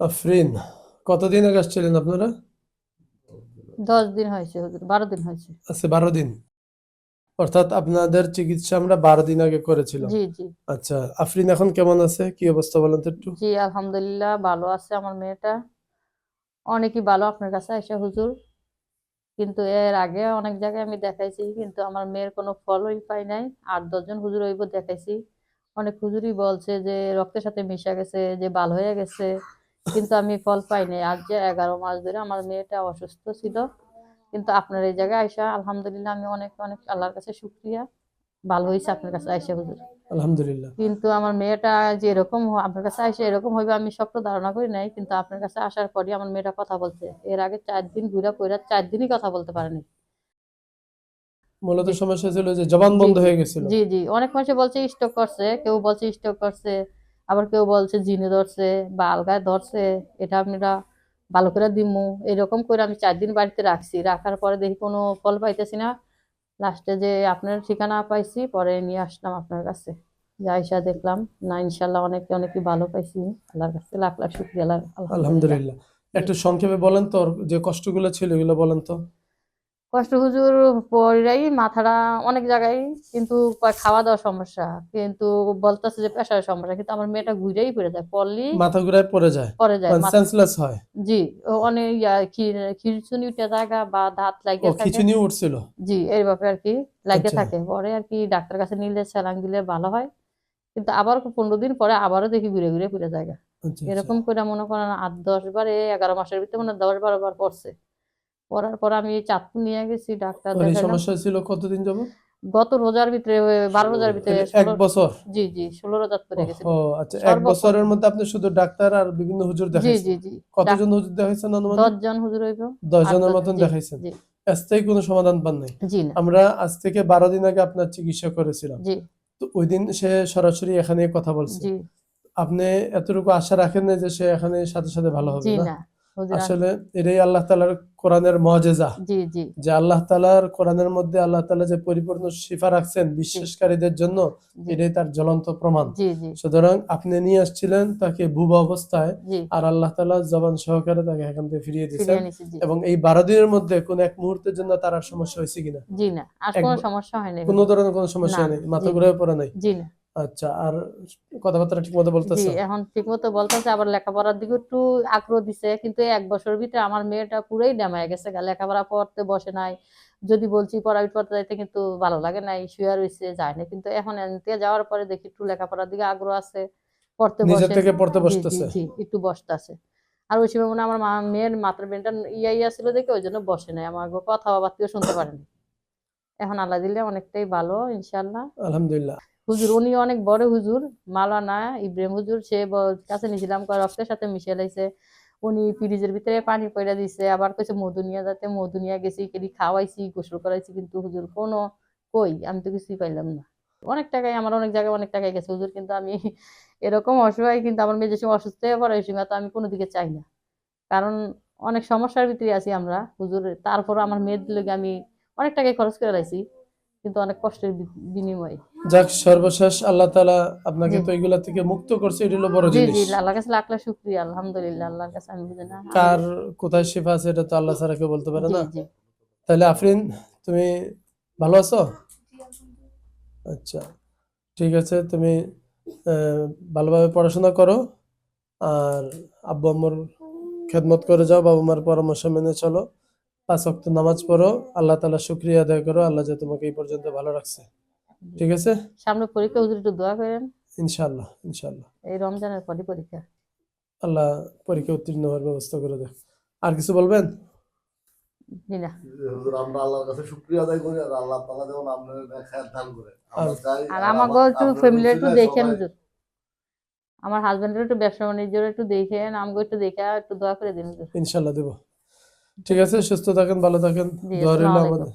আফরিন কতদিন আগে আসছিলেন আপনারা? দশ দিন হয়েছে হুজুর বারো দিন হয়েছে। আচ্ছা বারো দিন। অর্থাৎ আপনাদের চিকিৎসা আমরা বারো দিন আগে করেছিলাম। জি জি। আচ্ছা আফরিন এখন কেমন আছে? কি অবস্থা বলেন তো একটু? জি আলহামদুলিল্লাহ ভালো আছে আমার মেয়েটা। অনেকই ভালো আপনার কাছে আসে হুজুর। কিন্তু এর আগে অনেক জায়গায় আমি দেখাইছি কিন্তু আমার মেয়ের কোনো ফলই পাই নাই। আট দশজন হুজুর হইব দেখাইছি। অনেক হুজুরই বলছে যে রক্তের সাথে মিশে গেছে যে ভালো হয়ে গেছে। কিন্তু আমি ফল পাই নাই আজ যে এগারো মাস ধরে আমার মেয়েটা অসুস্থ ছিল কিন্তু আপনার এই জায়গায় আইসা আলহামদুলিল্লাহ আমি অনেক অনেক আল্লাহর কাছে শুক্রিয়া। ভালো হয়েছে আপনার কাছে আইসা হুজুর। আলহামদুলিল্লাহ। কিন্তু আমার মেয়েটা যে এরকম আপনার কাছে আসে এরকম হইবে আমি স্বপ্ন ধারণা করি নাই কিন্তু আপনার কাছে আসার পরই আমার মেয়েটা কথা বলছে। এর আগে চার দিন ঘুরে পইরা চার দিনই কথা বলতে পারেনি। মূলত সমস্যা ছিল যে জবান বন্ধ হয়ে গেছিল। জি জি। অনেক মানুষ বলছে স্ট্রোক করছে। কেউ বলছে স্ট্রোক করছে। আবার কেউ বলছে জিনে ধরছে বা আলগায় ধরছে এটা আমরা ভালো করে দিমু। এরকম করে আমি চার দিন বাড়িতে রাখছি। রাখার পরে দেখি কোনো ফল পাইতেছি না। লাস্টে যে আপনার ঠিকানা পাইছি পরে নিয়ে আসলাম আপনার কাছে। যাইসা দেখলাম না ইনশাল্লাহ অনেকে অনেকে ভালো পাইছি। আল্লাহর কাছে লাখ লাখ শুক্রিয়া। আল্লাহ আলহামদুলিল্লাহ। একটু সংক্ষেপে বলেন তো যে কষ্টগুলো ছিল এগুলো বলেন তো। কষ্ট হুজুর পরিরাই মাথাটা অনেক জায়গায় কিন্তু খাওয়া দাওয়া সমস্যা কিন্তু বলতেছে যে প্রেশারের সমস্যা কিন্তু আমার মেয়েটা ঘুরেই পড়ে যায় পড়লি মাথা ঘুরায় পড়ে যায় পড়ে যায় সেন্সলেস হয়। জি অনেক খিরচুনি উঠে জায়গা বা দাঁত লাগে থাকে। খিচুনি উঠছিল? জি এইভাবে আর কি লাগে আচ্ছা। থাকে। পরে আর কি ডাক্তার কাছে নিলে স্যালাইন দিলে ভালো হয়। কিন্তু আবার পনেরো দিন পরে আবারও দেখি ঘুরে ঘুরে পড়ে জায়গা। আচ্ছা, আচ্ছা। এরকম করে মনে করেন আট দশ বার এই এগারো মাসের ভিতরে মানে দশ বারো বার পড়ছে। পড়ার পর আমি চাঁদপুর নিয়ে গেছি ডাক্তার দেখালাম সমস্যা ছিল কতদিন যাব গত রোজার ভিতরে বারো রোজার ভিতরে এক বছর? জি জি ষোলো রোজার পরে গেছিল ও আচ্ছা এক বছরের মধ্যে আপনি শুধু ডাক্তার আর বিভিন্ন হুজুর জি দেখাইছেন? জি জি। কতজন হুজুর দেখাইছেন অনুমান দশ জন হুজুর হইব। জনের মতন জি, দেখাইছেন? জি। স্থায়ী কোনো সমাধান পান নাই? জি আমরা আজ থেকে বারো দিন আগে আপনার চিকিৎসা করেছিলাম। জি। তো ওই দিন সে সরাসরি এখানে কথা বলছে। জি। আপনি এতটুকু আশা রাখেন না যে সে এখানে সাথে সাথে ভালো হবে জি না। আসলে এটাই আল্লাহ তালার কোরআনের মজেজা। জি জি। যে আল্লাহ তালার কোরআনের মধ্যে আল্লাহ তালা যে পরিপূর্ণ শিফা রাখছেন বিশ্বাসকারীদের জন্য এটাই তার জ্বলন্ত প্রমাণ। সুতরাং আপনি নিয়ে আসছিলেন তাকে বুবা অবস্থায় আর আল্লাহ তালা জবান সহকারে তাকে এখান থেকে ফিরিয়ে দিয়েছেন। এবং এই বারো দিনের মধ্যে কোন এক মুহূর্তের জন্য তার আর সমস্যা হয়েছে কিনা? জি না আর কোনো সমস্যা হয়নি। কোনো ধরনের কোনো সমস্যা না, নেই মাথা। ঘুরে পড়ে নাই। জি না। আচ্ছা আর কথাবার্তা ঠিক মতো জি বলতেছে এখন ঠিক মতো বলতেছে আবার লেখাপড়ার দিকে একটু আগ্রহ দিছে কিন্তু এক বছর ভিতরে আমার মেয়েটা পুরাই ডামায় গেছে লেখাপড়া পড়তে বসে নাই যদি বলছি পড়াবি পড়তে যাইতে কিন্তু ভালো লাগে নাই শুয়ে রয়েছে যায় না কিন্তু এখন এনতে যাওয়ার পরে দেখি একটু লেখাপড়ার দিকে আগ্রহ আছে পড়তে নিজের বসে থেকে পড়তে বসতেছে? জি একটু বসতেছে। আর ওই সময় মনে আমার মা মেয়ের মাত্র বেনটা ইয়া ইয়া ছিল দেখে ওই জন্য বসে নাই আমার কথা বাবাতিও শুনতে পারেনি। এখন আল্লাহ দিলে অনেকটাই ভালো ইনশাল্লাহ আলহামদুলিল্লাহ। হুজুর, উনি অনেক বড় হুজুর মালানা ইব্রাহিম হুজুর, সে কাছে নিয়েছিলাম রক্তের সাথে মিশে লাইছে। উনি ফ্রিজের ভিতরে পানি পয়লা দিছে, আবার কইছে, মধু নিয়ে যাতে মধু নিয়ে গেছি, কেডি খাওয়াইছি, গোসল করাইছি, কিন্তু হুজুর কোনো কই, আমি তো কিছুই পাইলাম না। অনেক টাকায়, আমার অনেক জায়গায় অনেক টাকায় গেছে হুজুর, কিন্তু আমি এরকম অসহায়, কিন্তু আমার মেয়ে যে সময় অসুস্থ হয়ে পড়ে সময় তো আমি কোনো দিকে চাই না। কারণ অনেক সমস্যার ভিতরে আছি আমরা, হুজুর তারপর আমার মেয়ের লেগে আমি অনেক টাকায় খরচ করে লাইছি। কিন্তু অনেক কষ্টের বিনিময়ে। যাক সর্বশেষ আল্লাহ তালা আপনাকে তো এগুলা থেকে মুক্ত করছে এটি হলো বড় জি জি জিনিস। আল্লাহর কাছে লাখ লাখ শুক্রিয়া আলহামদুলিল্লাহ আল্লাহর কাছে আমি বুঝি না। কার কোথায় শিফা আছে এটা তো আল্লাহ ছাড়া কেউ বলতে পারে না? তাহলে আফরিন তুমি ভালো আছো? আচ্ছা ঠিক আছে তুমি ভালোভাবে পড়াশোনা করো আর আব্বু আম্মুর খেদমত করে যাও বাবা মার পরামর্শ মেনে চলো। পাঁচ অক্ত নামাজ পড়ো আল্লাহ তালা শুক্রিয়া আদায় করো আল্লাহ যে তোমাকে এই পর্যন্ত ভালো রাখছে। ঠিক আছে? সামনে পরীক্ষা হুজুর একটু দোয়া করেন। ইনশাআল্লাহ ইনশাআল্লাহ। এই রমজানের পরই পরীক্ষা। আল্লাহ পরীক্ষা উত্তীর্ণ হওয়ার ব্যবস্থা করে দেয়। আর কিছু বলবেন? জি না। হুজুর আমরা আল্লাহর কাছে শুকরিয়া আদায় করি আর আল্লাহ তাআলা যেমন আপনাদের খায়াত দান করে। আমরা চাই আর আর আমাকে একটু ফ্যামিলি একটু দেখেন হুজুর। আমার হাজবেন্ডের একটু ব্যবসা বাণিজ্যের একটু দেখেন আমাকে একটু দেখে একটু দোয়া করে দিন হুজুর। ইনশাআল্লাহ দেব। ঠিক আছে সুস্থ থাকেন ভালো থাকেন। দোয়া রইল আমাদের।